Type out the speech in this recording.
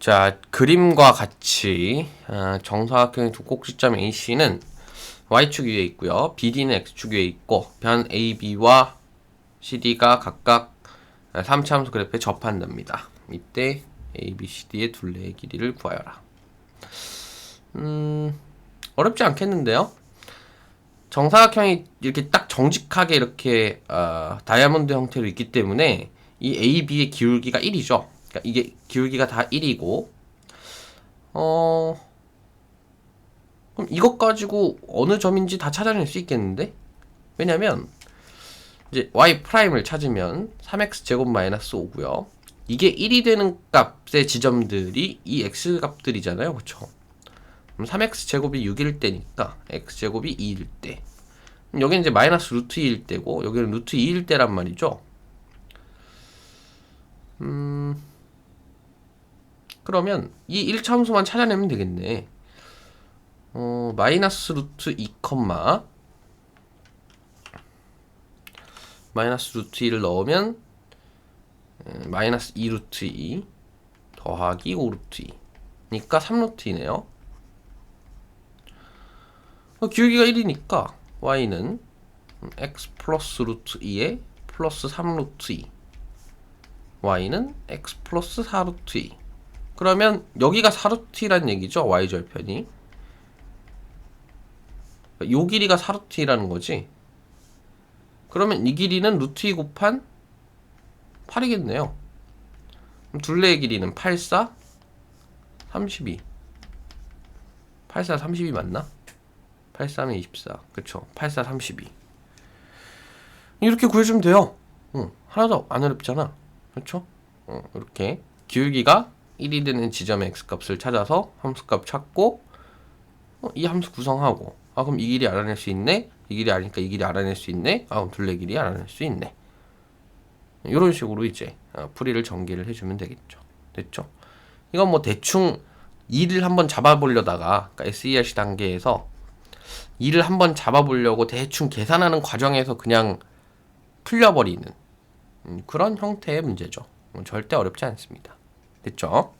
자, 그림과 같이 아, 정사각형의 두 꼭지점 AC는 Y축 위에 있고요. BD는 X축 위에 있고 변 AB와 CD가 각각 3차 함수 그래프에 접한답니다. 이때 ABCD의 둘레의 길이를 구하여라. 음, 어렵지 않겠는데요? 정사각형이 이렇게 딱 정직하게 이렇게 어, 다이아몬드 형태로 있기 때문에 이 AB의 기울기가 1이죠. 그러니까 이게 기울기가 다 1이고 어 그럼 이것 가지고 어느 점인지 다 찾아낼 수 있겠는데? 왜냐면 이제 y 프라임을 찾으면 3x 제곱 마이너스 5고요. 이게 1이 되는 값의 지점들이 이 x 값들이잖아요. 그렇죠? 그럼 3x 제곱이 6일 때니까 x 제곱이 2일 때. 여기는 이제 마이너스 루트 2일 때고 여기는 루트 2일 때란 말이죠. 음 그러면 이 1차 함수만 찾아내면 되겠네. 어, 마이너스 루트 2 컴마 마이너스 루트 2를 넣으면 음, 마이너스 2 루트 2 더하기 5 루트 2 니까 3 루트 2네요. 어, 기울기가 1이니까 y는 x 플러스 루트 2에 플러스 3 루트 2 y는 x 플러스 4 루트 2 그러면 여기가 4루트라는 얘기죠. y절편이. 요 길이가 4루트라는 거지. 그러면 이 길이는 루트 2 곱한 8이겠네요. 그럼 둘레의 길이는 8, 4, 32. 8, 4, 32 맞나? 8, 3은 24. 그쵸. 8, 4, 32. 이렇게 구해주면 돼요. 응. 하나도 안 어렵잖아. 그렇죠? 어, 이렇게 기울기가 1이 되는 지점의 x값을 찾아서 함수값 찾고 어, 이 함수 구성하고 아 그럼 이 길이 알아낼 수 있네? 이 길이 아니까 이 길이 알아낼 수 있네? 아 그럼 둘레 길이 알아낼 수 있네. 이런 식으로 이제 어, 풀이를 전개를 해주면 되겠죠. 됐죠? 이건 뭐 대충 2를 한번 잡아보려다가 그러니까 SERC 단계에서 2를 한번 잡아보려고 대충 계산하는 과정에서 그냥 풀려버리는 음, 그런 형태의 문제죠. 음, 절대 어렵지 않습니다 됐죠?